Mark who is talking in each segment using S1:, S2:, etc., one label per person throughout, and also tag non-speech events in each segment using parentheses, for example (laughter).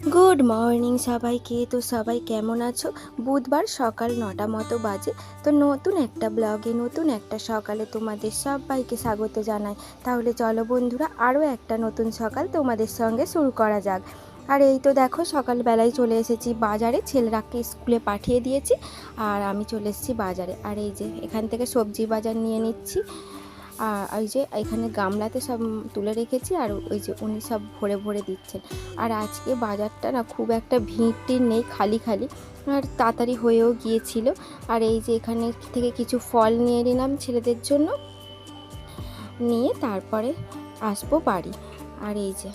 S1: Good morning সবাইকে। তো সবাই কেমন আছো? বুধবার সকাল নটা মতো বাজে। তো নতুন একটা ব্লগে, নতুন একটা সকালে তোমাদের সবাইকে স্বাগত জানাই। তাহলে চলো বন্ধুরা আরও একটা নতুন সকাল তোমাদের সঙ্গে শুরু করা যাক। আর এই তো দেখো, সকালবেলায় চলে এসেছি বাজারে। ছেলেরাকে স্কুলে পাঠিয়ে দিয়েছি। আর আমি চলে এসেছি বাজারে। আর এই যে, এখান থেকে সবজি বাজার নিয়ে নিচ্ছি। ওই যে এখানে গামলাতে সব তুলে রেখেছি আর ওই যে উনি সব ভরে ভরে দিচ্ছেন। আর আজকে বাজারটা না খুব একটা ভিড় নেই, খালি খালি। আর তাড়াতাড়ি হয়েও গিয়েছিল। আর এই যে এখানে থেকে কিছু ফল নিয়ে নিলাম ছেলেদের জন্য। নিয়ে তারপরে আসব বাড়ি। আর এই যে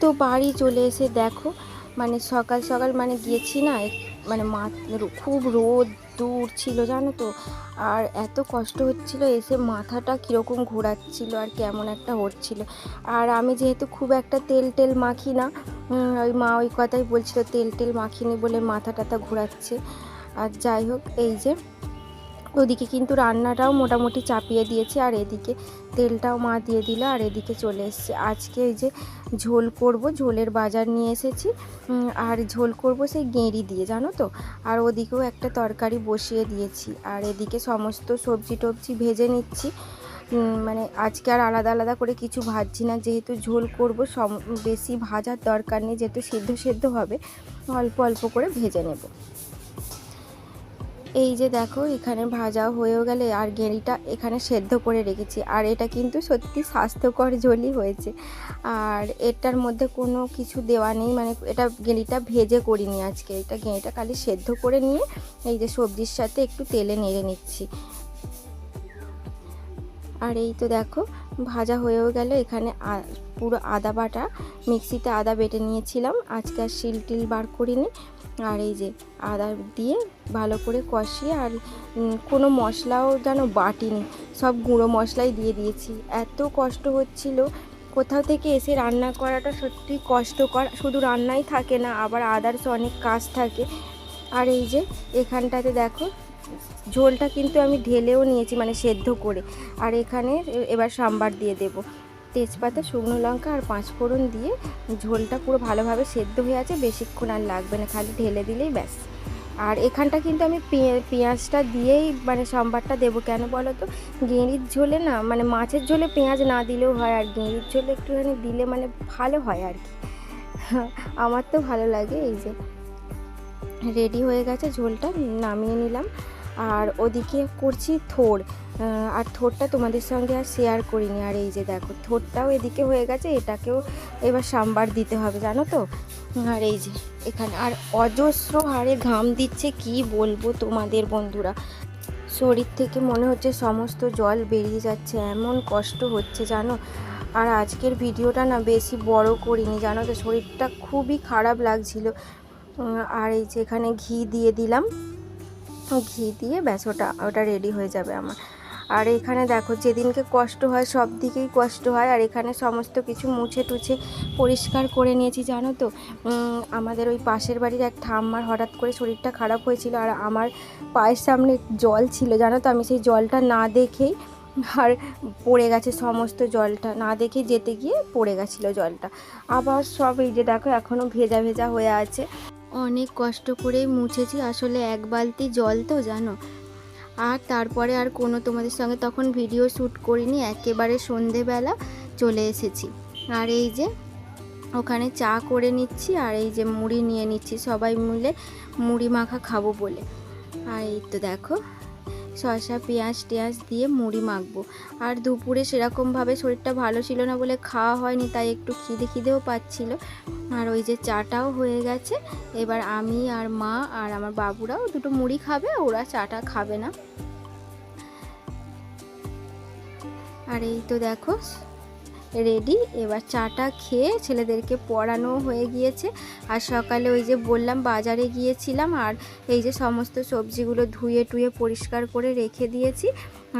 S1: তো বাড়ি চলে এসে দেখো মানে সকাল সকাল মানে গিয়েছি না মানে মা খুব রোদ দূর ছিল, জানো তো? আর এত কষ্ট হচ্ছিল, এসে মাথাটা কীরকম ঘোরাচ্ছিল আর কেমন একটা হচ্ছিল। আর আমি যেহেতু খুব একটা তেল টেল মাখি না ওই মা ওই কথাই বলছিল, তেল টেল মাখিনি বলে মাথা টাথা ঘোরাচ্ছে। আর যাই হোক, এই যে ওদিকে কিন্তু রান্নাটাও মোটামুটি চাপিয়ে দিয়েছে, আর এদিকে তেলটাও মা দিয়ে দিল, আর এদিকে চলে এসছে। আজকে এই যে ঝোল করব, ঝোলের বাজার নিয়ে এসেছি। আর ঝোল করব সেই গেঁড়ি দিয়ে, জানো তো? আর ওদিকেও একটা তরকারি বসিয়ে দিয়েছি। আর এদিকে সমস্ত সবজি টবজি ভেজে নিচ্ছি। মানে আজকে আর আলাদা আলাদা করে কিছু ভাজছি না। যেহেতু ঝোল করব, সম, বেশি ভাজার দরকার নেই, যেহেতু সিদ্ধ সেদ্ধ হবে, অল্প অল্প করে ভেজে নেব। এই যে দেখো, এখানে ভাজা হয়েও গেলে আর গেঁড়িটা এখানে সেদ্ধ করে রেখেছি। আর এটা কিন্তু সত্যি স্বাস্থ্যকর ঝোলই হয়েছে। আর এটার মধ্যে কোনো কিছু দেওয়া নেই মানে এটা গেঁড়িটা ভেজে করিনি আজকে। এটা গেঁড়িটা খালি সেদ্ধ করে নিয়ে এই যে সবজির সাথে একটু তেলে নেড়ে নিচ্ছি। আর এই তো দেখো, ভাজা হয়েও গেল এখানে পুরো আদা বাটা মিক্সিতে আদা বেটে নিয়েছিলাম। আজকে আর শিল টিল বার করিনি। আর এই যে আদা দিয়ে ভালো করে কষিয়ে আর কোনো মশলাও যেন বাটিনি। সব গুঁড়ো মশলাই দিয়ে দিয়েছি। এত কষ্ট হচ্ছিল। কোথাও থেকে এসে রান্না করাটা সত্যি কষ্টকর। শুধু রান্নাই থাকে না, আবার আদার্স অনেক কাজ থাকে। আর এই যে এখানটাতে দেখো, ঝোলটা কিন্তু আমি ঢেলেও নিয়েছি মানে সেদ্ধ করে। আর এখানে এবার সাম্বার দিয়ে দেব। তেজপাতা, শুকনো লঙ্কা আর পাঁচ ফোড়ন দিয়ে ঝোলটা পুরো ভালোভাবে সেদ্ধ হয়ে আছে। বেশিক্ষণ আর লাগবে না, খালি ঢেলে দিলেই ব্যাস। আর এখানটা কিন্তু আমি পেঁয়া- পেঁয়াজটা দিয়েই মানে সম্বারটা দেবো কেন বলো তো? গেঁড়ির ঝোলে না মানে মাছের ঝোলে পেঁয়াজ না দিলেও হয়, আর গেঁড়ির ঝোলে একটুখানি দিলে মানে ভালো হয় আর কি। (laughs) আমার তো ভালো লাগে এই যে। রেডি হয়ে গেছে ঝোলটা, নামিয়ে নিলাম। আর ওদিকে করছি থোড়। আর থোড়টা তোমাদের সঙ্গে আর শেয়ার করিনি। আর এই যে দেখো থোড়টাও এদিকে হয়ে গেছে, এটাকেও এবার সাম্বার দিতে হবে, জানো তো? আর এই যে এখানে, আর অজস্র হারে ঘাম দিচ্ছে, কি বলব তোমাদের বন্ধুরা? শরীর থেকে মনে হচ্ছে সমস্ত জল বেরিয়ে যাচ্ছে, এমন কষ্ট হচ্ছে, জানো? আর আজকের ভিডিওটা না বেশি বড় করিনি, জানো তো? শরীরটা খুবই খারাপ লাগছিল। আর এই যে এখানে ঘি দিয়ে দিলাম। ঘি দিয়ে ব্যাস, ওটা ওটা রেডি হয়ে যাবে আমার। আর এখানে দেখো, যেদিনকে কষ্ট হয় সব দিকেই কষ্ট হয়। আর এখানে সমস্ত কিছু মুছে টুছে পরিষ্কার করে নিয়েছি, জানো তো? আমাদের ওই পাশের বাড়ির এক ঠাম্মার হঠাৎ করে শরীরটা খারাপ হয়েছিল আর আমার পায়ের সামনে জল ছিল, জানো তো? আমি সেই জলটা না দেখেই আর পড়ে গেছে সমস্ত জলটা। না দেখে যেতে গিয়ে পড়ে গেছিল জলটা। আবার সব এই যে দেখো এখনও ভেজা ভেজা হয়ে আছে। অনেক কষ্ট করে মুছেছি। আসলে এক বালতি জল তো, জানো? আর তারপরে আর কোনো তোমাদের সঙ্গে তখন ভিডিও শ্যুট করিনি, একেবারে সন্ধেবেলা চলে এসেছি। আর এই যে ওখানে চা করে নিচ্ছি, আর এই যে মুড়ি নিয়ে নিচ্ছি, সবাই মিলে মুড়ি মাখা খাব বলে। আর এই তো দেখো, শসা, পেঁয়াজ টেয়াজ দিয়ে মুড়ি মাখবো। আর দুপুরে সেরকমভাবে শরীরটা ভালো ছিল না বলে খাওয়া হয়নি, তাই একটু খিদে খিদেও পাচ্ছিল। আর ওই যে চাটাও হয়ে গেছে। এবার আমি আর মা আর আমার বাবুরাও দুটো মুড়ি খাবে, ওরা চাটা খাবে না। আর এই তো দেখো, রেডি। এবার চাটা খেয়ে ছেলেদেরকে পড়ানো হয়ে গিয়েছে। আর সকালে ওই যে বললাম, বাজারে গিয়েছিলাম আর এই যে সমস্ত সবজিগুলো ধুয়ে টুয়ে পরিষ্কার করে রেখে দিয়েছি।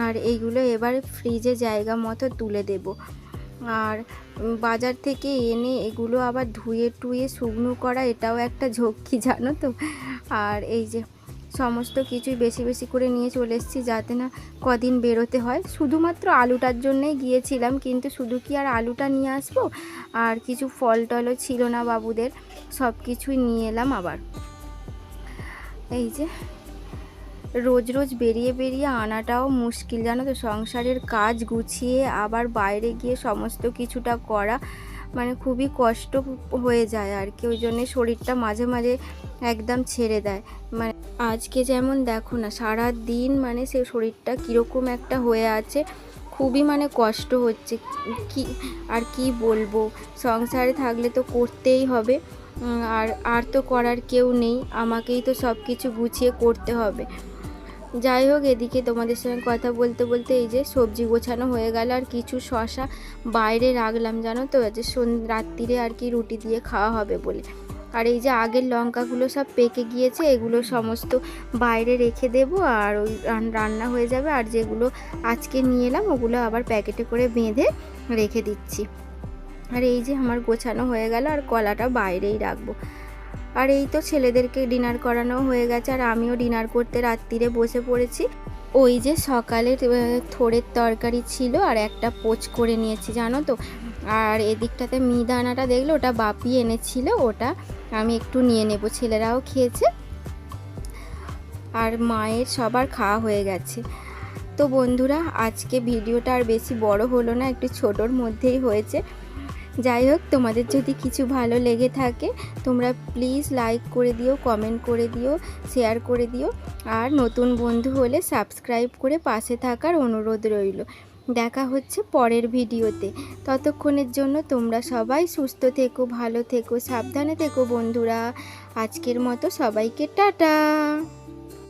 S1: আর এইগুলো এবার ফ্রিজে জায়গা মতো তুলে দেব। আর বাজার থেকে এনে এগুলো আবার ধুয়ে টুয়ে শুকনো করা, এটাও একটা ঝক্কি, জানো তো? আর এই যে সমস্ত কিছুই বেশি বেশি করে নিয়ে চলে এসেছি যাতে না কদিন বেরোতে হয়। শুধুমাত্র আলুটার জন্যেই গিয়েছিলাম, কিন্তু শুধু কি আর আলুটা নিয়ে আসব? আর কিছু ফল টলও ছিল না বাবুদের সব কিছুই নিয়ে এলাম আবার। এই যে রোজ রোজ বেরিয়ে বেরিয়ে আনাটাও মুশকিল, জানো তো? সংসারের কাজ গুছিয়ে আবার বাইরে গিয়ে সমস্ত কিছুটা করা মানে খুবই কষ্ট হয়ে যায় আর কি। ওই জন্যে শরীরটা মাঝে মাঝে একদম ছেড়ে দেয়। মানে আজকে যেমন দেখো না সারা দিন মানে সে শরীরটা কীরকম একটা হয়ে আছে, খুবই মানে কষ্ট হচ্ছে। কি, আর কি বলব? সংসারে থাকলে তো করতেই হবে। আর আর তো করার কেউ নেই। আমাকেই তো সব কিছু গুছিয়ে করতে হবে। যাই হোক, এদিকে তোমাদের সঙ্গে কথা বলতে বলতে এই যে সবজি গোছানো হয়ে গেল আর কিছু শশা বাইরে রাখলাম, জানো তো? যে রাত্রিরে আর কি রুটি দিয়ে খাওয়া হবে বলে। আর এই যে আগের লঙ্কাগুলো সব পেকে গিয়েছে, এগুলো সমস্ত বাইরে রেখে দেবো আর ওই রান্না হয়ে যাবে। আর যেগুলো আজকে নিয়ে এলাম, ওগুলো আবার প্যাকেটে করে বেঁধে রেখে দিচ্ছি। আর এই যে আমার গোছানো হয়ে গেল আর কলাটা বাইরেই রাখব। আর এই তো ছেলেদেরকে ডিনার করানো হয়ে গেছে আর আমিও ডিনার করতে রাত্রিরে বসে পড়েছি। ওই যে সকালের আহ, থোড়ের তরকারি ছিল আর একটা পোচ করে নিয়েছি জানো তো। আর এদিকটাতে মিদানাটা দেখলে ওটা বাপি এনেছিল ওটা আমি একটু নিয়ে নেব ছেলেরাও খেয়েছে। আর মায়ের সবার খাওয়া হয়ে গেছে। তো বন্ধুরা আজকে ভিডিওটা আর বেশি বড় হলো না একটু ছোটোর মধ্যেই হয়েছে। যাই হোক, তোমাদের যদি কিছু ভালো লেগে থাকে, তোমরা প্লিজ লাইক করে দিও কমেন্ট করে দিও শেয়ার করে দিও। আর নতুন বন্ধু হলে সাবস্ক্রাইব করে পাশে থাকার অনুরোধ রইল। দেখা হচ্ছে পরের ভিডিওতে। ততক্ষণের জন্য তোমরা সবাই সুস্থ থেকো, ভালো থেকো, সাবধানে থেকো বন্ধুরা। আজকের মতো সবাইকে টাটা।